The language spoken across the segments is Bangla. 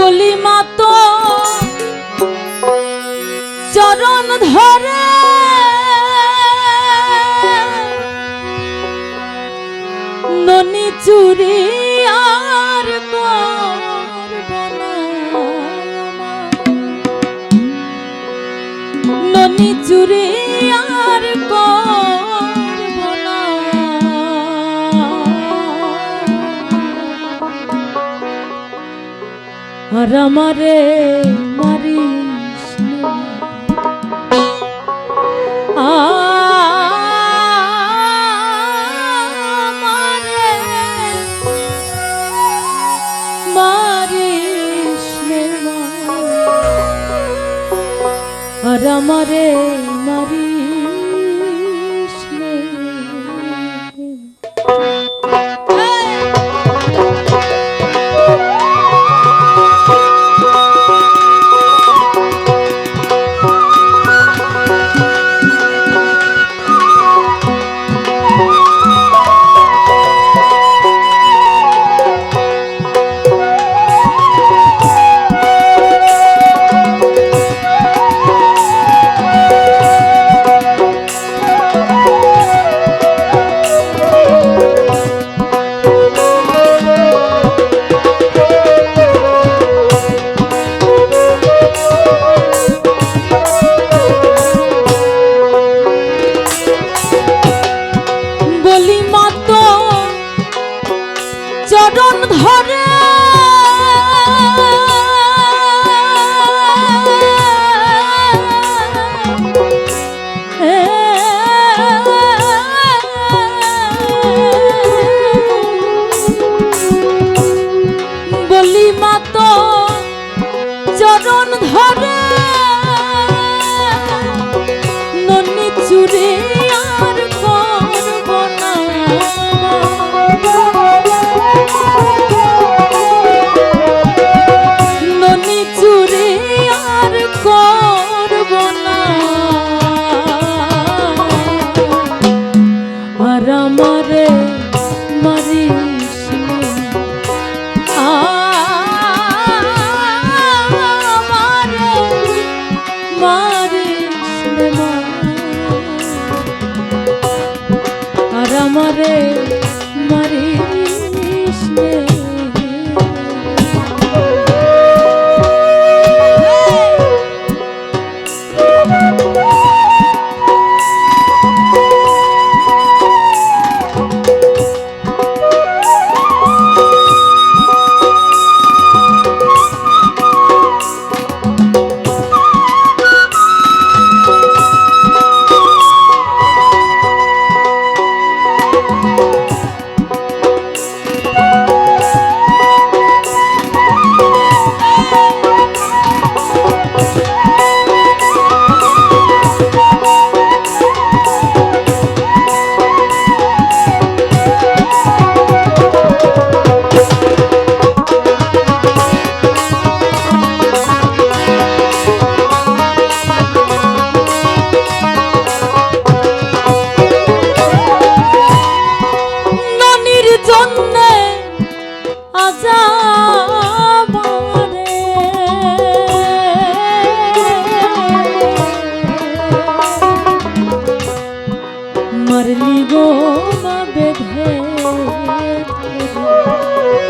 বলি মাতো আর আমারে মারিস। আমারে মারিস আর আমারে তোমারে মারি Thank you.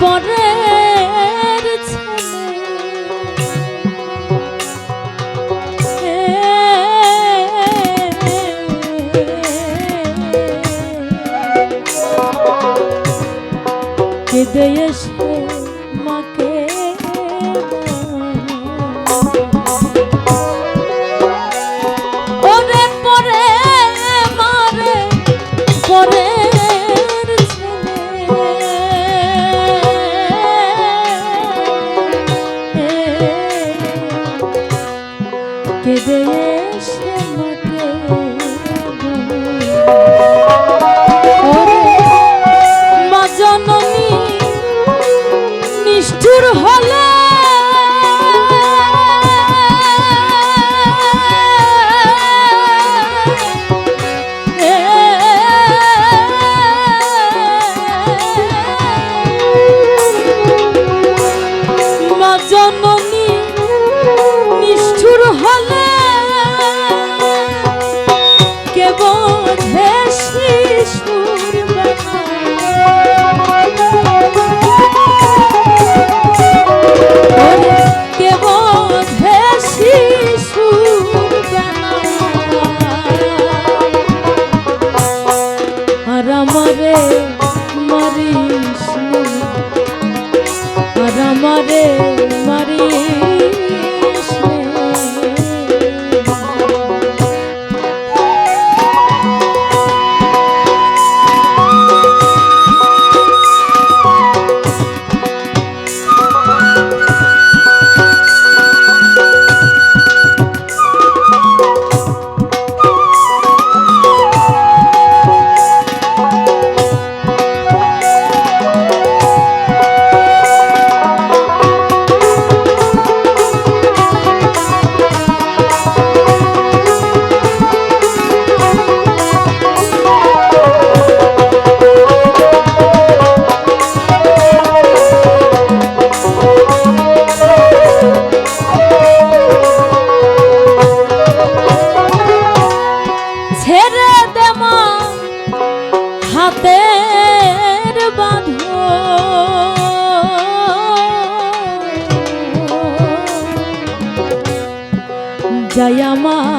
Por এসে মতে আমারে আমার